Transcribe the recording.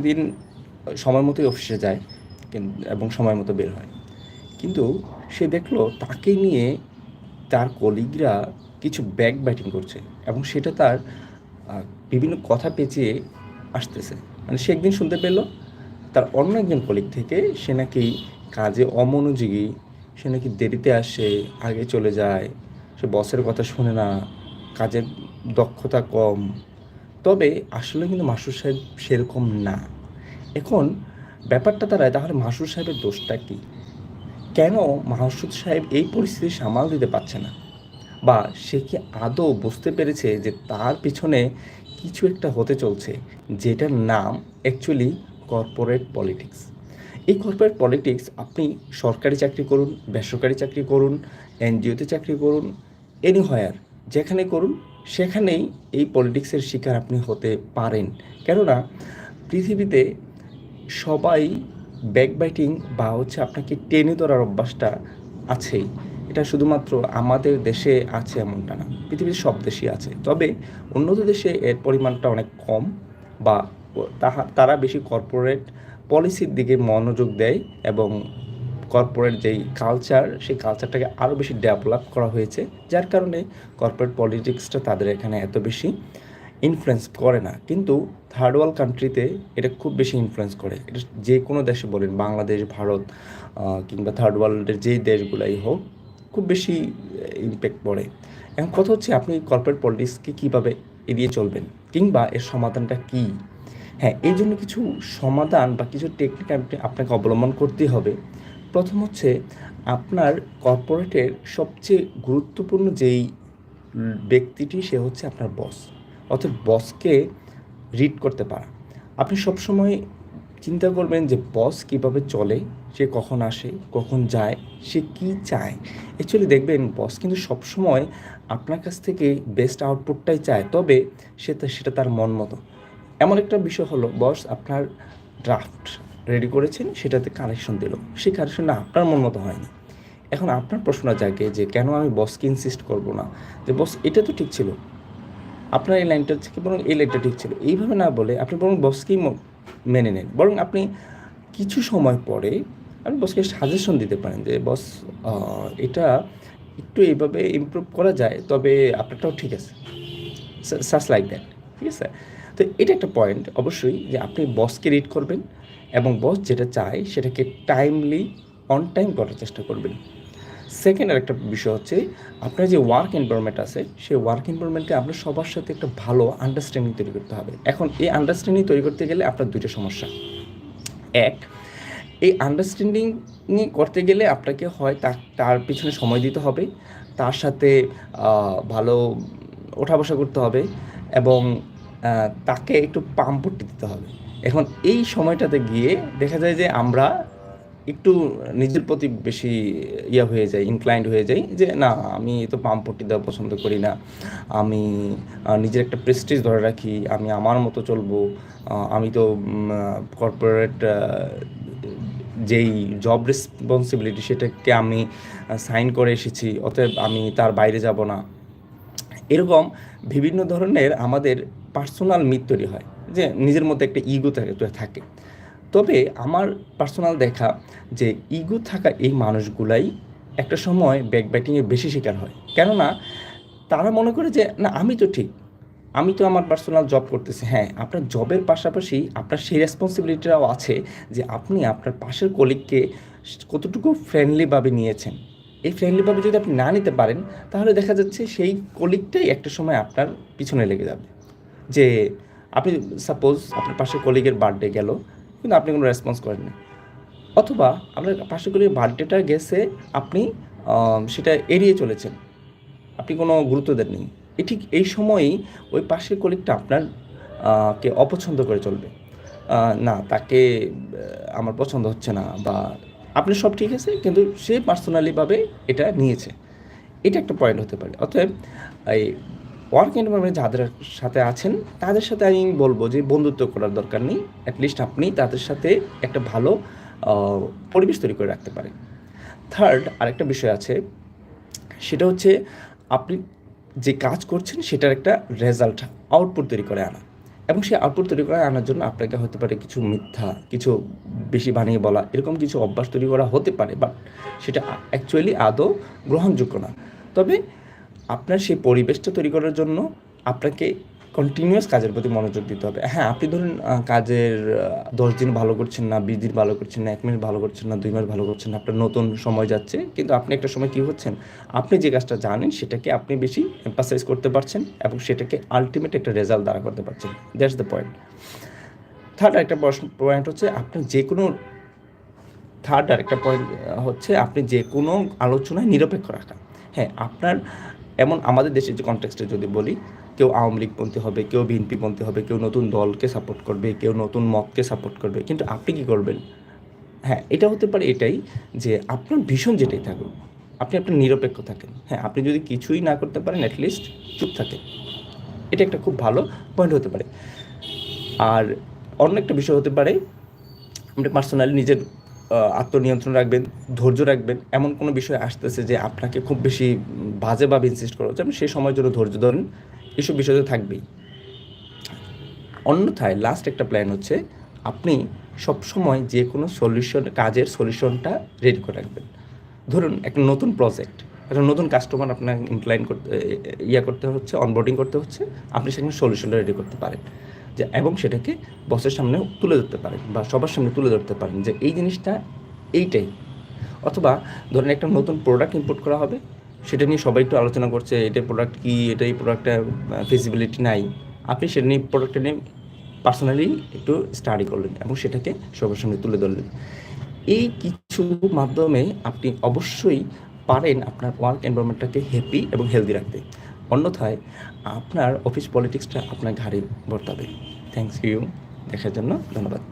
দিন সময় মতোই অফিসে যায় এবং সময় মতো বের হয়। কিন্তু সে দেখল তাকে নিয়ে তার কলিগরা কিছু ব্যাক ব্যাটিং করছে এবং সেটা তার বিভিন্ন কথা পেঁচিয়ে আসতেছে। মানে সে একদিন শুনতে পেল তার অন্য একজন কলিগ থেকে সে নাকি কাজে অমনোযোগী, সে নাকি দেরিতে আসে, আগে চলে যায়, সে বসের কথা শুনে না, কাজের দক্ষতা কম তবে আসলে কিন্তু মাসুর সাহেব সেরকম না। এখন ব্যাপারটা দাঁড়ায়, তাহলে মাসুর সাহেবের দোষটা কী? কেন মাসুদ সাহেব এই পরিস্থিতি সামাল দিতে পারছে না? বা সে কি আদৌ বুঝতে পেরেছে যে তার পিছনে কিছু একটা হতে চলছে, যেটার নাম অ্যাকচুয়ালি কর্পোরেট পলিটিক্স এই কর্পোরেট পলিটিক্স আপনি সরকারি চাকরি করুন, বেসরকারি চাকরি করুন, এনজিওতে চাকরি করুন এনি হয়ার যেখানে করুন সেখানেই এই পলিটিক্সের শিকার আপনি হতে পারেন। কেননা পৃথিবীতে সবাই ব্যাকবাইটিং বা হচ্ছে আপনাকে টেনে ধরার অভ্যাসটা আছেই। এটা শুধুমাত্র আমাদের দেশে আছে এমনটা না পৃথিবীর সব দেশেই আছে। তবে উন্নত দেশে এর পরিমাণটা অনেক কম বা তাহা, তারা বেশি কর্পোরেট পলিসির দিকে মনোযোগ দেয় এবং কর্পোরেট যেই কালচার সেই কালচারটাকে আরও বেশি ডেভেলপ করা হয়েছে, যার কারণে কর্পোরেট পলিটিক্সটা তাদের এখানে এত বেশি ইনফ্লুয়েন্স করে না। কিন্তু থার্ড ওয়ার্ল্ড কান্ট্রিতে এটা খুব বেশি ইনফ্লুয়েন্স করে। এটা যে কোনো দেশে বলেন, বাংলাদেশ, ভারত কিংবা থার্ড ওয়ার্ল্ডের যেই দেশগুলাই হোক, খুব বেশি ইম্প্যাক্ট পড়ে। এখন কথা হচ্ছে, আপনি কর্পোরেট পলিটিক্সকে কীভাবে এড়িয়ে চলবেন, কিংবা এর সমাধানটা কী? হ্যাঁ এই জন্য কিছু সমাধান বা কিছু টেকনিক আপনাকে অবলম্বন করতেই হবে। প্রথম হচ্ছে আপনার কর্পোরেটের সবচেয়ে গুরুত্বপূর্ণ যেই ব্যক্তিটি, সে হচ্ছে আপনার বস অর্থাৎ বসকে রিড করতে পারা। আপনি সবসময় চিন্তা করবেন যে বস কীভাবে চলে, সে কখন আসে, কখন যায়, সে কি চায়। অ্যাকচুয়ালি দেখবেন বস কিন্তু সবসময় আপনার কাছ থেকে বেস্ট আউটপুটটাই চায়, তবে সে সেটা তার মন মতো। এমন একটা বিষয় হলো বস আপনার ড্রাফট রেডি করেছেন, সেটাতে কারেকশন দিল। সেই কারেকশনটা আপনার মন মতো হয়নি। এখন আপনার প্রশ্ন জাগে যে, কেন আমি বসকে ইনসিস্ট করব না? যে বস এটা তো ঠিক ছিল। আপনার এই লাইনটা থেকে বরং এই লাইনটা ঠিক ছিল। এইভাবে না বলে আপনি বরং বসকেই মেনে নেন। বরং আপনি কিছু সময় পরে আপনি বসকে সাজেশন দিতে পারেন যে, বস এটা একটু এইভাবে ইমপ্রুভ করা যায়, তবে আপনারটাও ঠিক আছে। সাস লাইক দ্যাট ঠিক আছে? তো এটা একটা পয়েন্ট অবশ্যই, যে আপনি বসকে রিড করবেন এবং বস যেটা চায় সেটাকে টাইমলি অন টাইম করার চেষ্টা করবেন। সেকেন্ড আরেকটা বিষয় হচ্ছে, আপনার যে ওয়ার্ক এনভায়রনমেন্ট আছে, সেই ওয়ার্ক এনভায়রনমেন্টে আপনার সবার সাথে একটা ভালো আন্ডারস্ট্যান্ডিং তৈরি করতে হবে। এখন এই আন্ডারস্ট্যান্ডিং তৈরি করতে গেলে আপনার দুইটা সমস্যা। এক, এই আন্ডারস্ট্যান্ডিং করতে গেলে আপনাকে হয় তার পিছনে সময় দিতে হবে, তার সাথে ভালো ওঠা বসা করতে হবে এবং তাকে একটু পাম্পটি দিতে হবে। এখন এই সময়টাতে গিয়ে দেখা যায় যে আমরা একটু নিজের প্রতি বেশি ইয়া হয়ে যাই ইনক্লাইন্ড হয়ে যাই যে না, আমি তো পাম্পটি দেওয়া পছন্দ করি না। আমি নিজের একটা প্রেস্টিজ ধরে রাখি, আমি আমার মতো চলবো আমি তো কর্পোরেট যেই জব রেসপন্সিবিলিটি সেটাকে আমি সাইন করে এসেছি, অতএব আমি তার বাইরে যাব না। এরকম বিভিন্ন ধরনের আমাদের পার্সোনাল মিথ তৈরি হয়, যে নিজের মধ্যে একটা ইগো থাকে তবে আমার পার্সোনাল দেখা যে ইগো থাকা এই মানুষগুলাই একটা সময় ব্যাকব্যাটিংয়ের বেশি শিকার হয়। কেননা তারা মনে করে যে, না, আমি তো ঠিক। আমি তো আমার পার্সোনাল জব করতেছি। হ্যাঁ আপনার জবের পাশাপাশি আপনার সেই রেসপন্সিবিলিটিটাও আছে যে, আপনি আপনার পাশের কলিগকে কতটুকু ফ্রেন্ডলিভাবে নিয়েছেন। এই ফ্রেন্ডলিভাবে যদি আপনি না নিতে পারেন, তাহলে দেখা যাচ্ছে সেই কলিগটাই একটা সময় আপনার পিছনে লেগে যাবে। যে আপনি সাপোজ আপনার পাশের কলিগের বার্থডে গেল, কিন্তু আপনি কোনো রেসপন্স করেন না। অথবা আপনার পাশের কলিগের বার্থডেটা গেছে আপনি সেটা এড়িয়ে চলেছেন। আপনি কোনো গুরুত্ব দেননি। এ ঠিক এই সময়ই ওই পাশের কলিগটা আপনার কে অপছন্দ করে চলবে। না, তাকে আমার পছন্দ হচ্ছে না বা আপনি সব ঠিক আছে, কিন্তু সে পার্সোনালিভাবে এটা নিয়েছে। এটা একটা পয়েন্ট হতে পারে। অতএব, এই ওয়ার্ক এনভারনমেন্ট যাদের সাথে আছেন, তাদের সাথে আমি বলব যে বন্ধুত্ব করার দরকার নেই। অ্যাটলিস্ট আপনি তাদের সাথে একটা ভালো পরিবেশ তৈরি করে রাখতে পারেন। থার্ড আরেকটা বিষয় আছে, সেটা হচ্ছে আপনি যে কাজ করছেন, সেটার একটা রেজাল্ট আউটপুট তৈরি করে আনা। এবং সেই আউটপুট তৈরি করে আনার জন্য আপনাকে হতে পারে কিছু মিথ্যা, কিছু বেশি বানিয়ে বলা, এরকম কিছু অভ্যাস তৈরি করা হতে পারে বাট সেটা অ্যাকচুয়ালি আদৌ গ্রহণযোগ্য না। তবে আপনার সেই পরিবেশটা তৈরি করার জন্য আপনাকে কন্টিনিউয়াস কাজের প্রতি মনোযোগ দিতে হবে। হ্যাঁ আপনি ধরুন কাজের দশ দিন ভালো করছেন না, বিশ দিন ভালো করছেন না, এক মিনিট ভালো করছেন না, দুই মাস ভালো করছেন না, আপনার নতুন সময় যাচ্ছে, কিন্তু আপনি একটা সময় কী হচ্ছেন? আপনি যে কাজটা জানেন, সেটাকে আপনি বেশি এম্পাসাইজ করতে পারছেন এবং সেটাকে আলটিমেট একটা রেজাল্ট দ্বারা করতে পারছেন। দ্যাটস দ্য পয়েন্ট থার্ড একটা পয়েন্ট হচ্ছে আপনি যে কোনো থার্ড আর একটা পয়েন্ট হচ্ছে আপনি যে কোনো আলোচনায় নিরপেক্ষ রাখা। হ্যাঁ আপনার, এমন আমাদের দেশের যে কনটেক্সটে যদি বলি কেউ আওয়ামী লীগপন্থী হবে, কেউ বিএনপিপন্থী হবে, কেউ নতুন দলকে সাপোর্ট করবে, কেউ নতুন মতকে সাপোর্ট করবে। কিন্তু আপনি কি করবেন? হ্যাঁ এটা হতে পারে এটাই যে আপনার ভীষণ যেটাই থাকুক, আপনি আপনার নিরপেক্ষ থাকেন। হ্যাঁ আপনি যদি কিছুই না করতে পারেন অ্যাটলিস্ট চুপ থাকেন। এটা একটা খুব ভালো পয়েন্ট হতে পারে। আর অন্য একটা বিষয় হতে পারে, আপনি পার্সোনালি নিজের আত্মনিয়ন্ত্রণ রাখবেন, ধৈর্য রাখবেন। এমন কোনো বিষয় আসতেছে যে আপনাকে খুব বেশি বাজেভাবে ইনসিস্ট করা হচ্ছে, আপনি সেই সময়ের জন্য ধৈর্য ধরেন। এসব বিষয় তো থাকবেই। অন্যথায় লাস্ট একটা প্ল্যান হচ্ছে, আপনি সবসময় যে কোনো সলিউশন কাজের সলিউশনটা রেডি করে রাখবেন। ধরুন একটা নতুন প্রজেক্ট একটা নতুন কাস্টমার আপনার ইনক্লাইন করতে ইয়া করতে হচ্ছে অনবোর্ডিং করতে হচ্ছে, আপনি সেখানে সলিউশনটা রেডি করতে পারেন। যে, এবং সেটাকে বসের সামনে তুলে ধরতে পারেন বা সবার সামনে তুলে ধরতে পারেন যে, এই জিনিসটা এইটাই। অথবা ধরেন একটা নতুন প্রোডাক্ট ইম্পোর্ট করা হবে সেটা নিয়ে সবাই একটু আলোচনা করছে এটা প্রোডাক্ট কি এটা এই প্রোডাক্টটা ফিজিবিলিটি নাই। আপনি সেটা নিয়ে প্রোডাক্টটা নিয়ে পার্সোনালি একটু স্টাডি করলেন এবং সেটাকে সবার সামনে তুলে ধরলেন। এই কিছু মাধ্যমে আপনি অবশ্যই পারেন আপনার ওয়ার্ক এনভায়রনমেন্টটাকে হ্যাপি এবং হেলদি রাখতে। অন্যথায় আপনার অফিস পলিটিক্সটা আপনার ঘাড়ে বর্তাবে। থ্যাংকস ইউ দেখার জন্য ধন্যবাদ।